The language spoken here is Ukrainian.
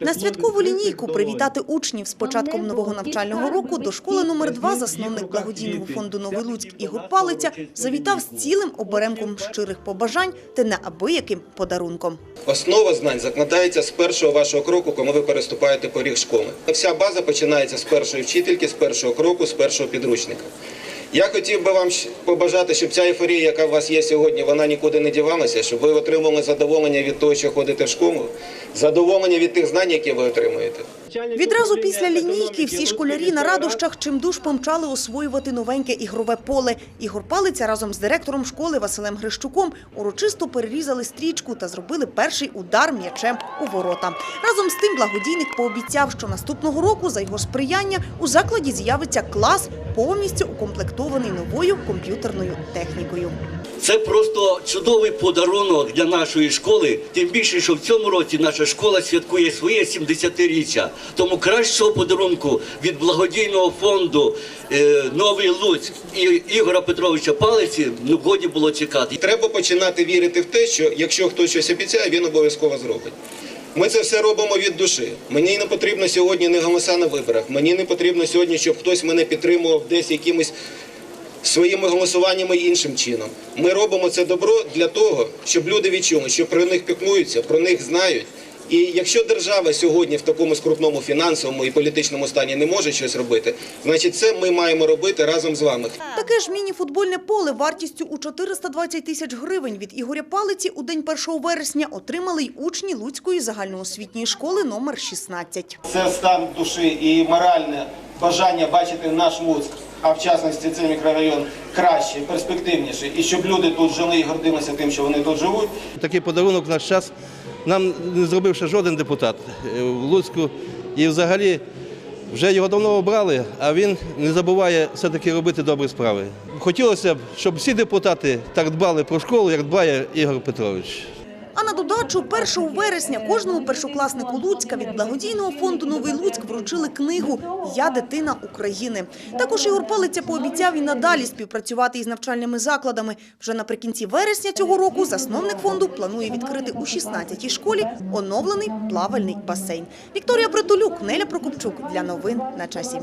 На святкову лінійку привітати учнів з початком нового навчального року до школи номер 2 засновник благодійного фонду Новий Луцьк Ігор Палиця завітав з цілим оберемком щирих побажань та неабияким подарунком. Основа знань закладається з першого вашого кроку, коли ви переступаєте поріг школи. Вся база починається з першої вчительки, з першого кроку, з першого підручника. Я хотів би вам побажати, щоб ця ейфорія, яка у вас є сьогодні, вона нікуди не дівалася, щоб ви отримали задоволення від того, що ходите в школу, задоволення від тих знань, які ви отримуєте. Відразу після лінійки всі школярі на радощах чимдуж помчали освоювати новеньке ігрове поле. Ігор Палиця разом з директором школи Василем Грищуком урочисто перерізали стрічку та зробили перший удар м'ячем у ворота. Разом з тим благодійник пообіцяв, що наступного року за його сприяння у закладі з'явиться клас, повністю укомплектований новою комп'ютерною технікою. Це просто чудовий подарунок для нашої школи. Тим більше, що в цьому році наша школа святкує своє 70-річчя. Тому кращого подарунку від благодійного фонду е, Новий Луцьк і Ігора Петровича Палиці ну годі було чекати. Треба починати вірити в те, що якщо хтось щось обіцяє, він обов'язково зробить. Ми це все робимо від душі. Мені не потрібно сьогодні не голоса на виборах. Мені не потрібно сьогодні, щоб хтось мене підтримував десь якимось своїми голосуваннями іншим чином. Ми робимо це добро для того, щоб люди відчули, що про них піклуються, про них знають. І якщо держава сьогодні в такому скрутному фінансовому і політичному стані не може щось робити, значить це ми маємо робити разом з вами. Таке ж міні-футбольне поле вартістю у 420 тисяч гривень від Ігоря Палиці у день 1 вересня отримали й учні Луцької загальноосвітньої школи номер 16. Це стан душі і моральне бажання бачити наш Луцьк, а в частності цей мікрорайон краще, перспективніше, і щоб люди тут жили і гордилися тим, що вони тут живуть. Такий подарунок в наш час нам не зробив ще жоден депутат е, в Луцьку. І взагалі вже його давно обрали, а він не забуває все-таки робити добрі справи. Хотілося б, щоб всі депутати так дбали про школу, як дбає Ігор Петрович. А на додачу 1 вересня кожному першокласнику Луцька від благодійного фонду Новий Луцьк вручили книгу Я дитина України. Також Ігор Палиця пообіцяв і надалі співпрацювати із навчальними закладами. Вже наприкінці вересня цього року засновник фонду планує відкрити у 16-й школі оновлений плавальний басейн. Вікторія Притулюк, Неля Прокопчук для новин на часі.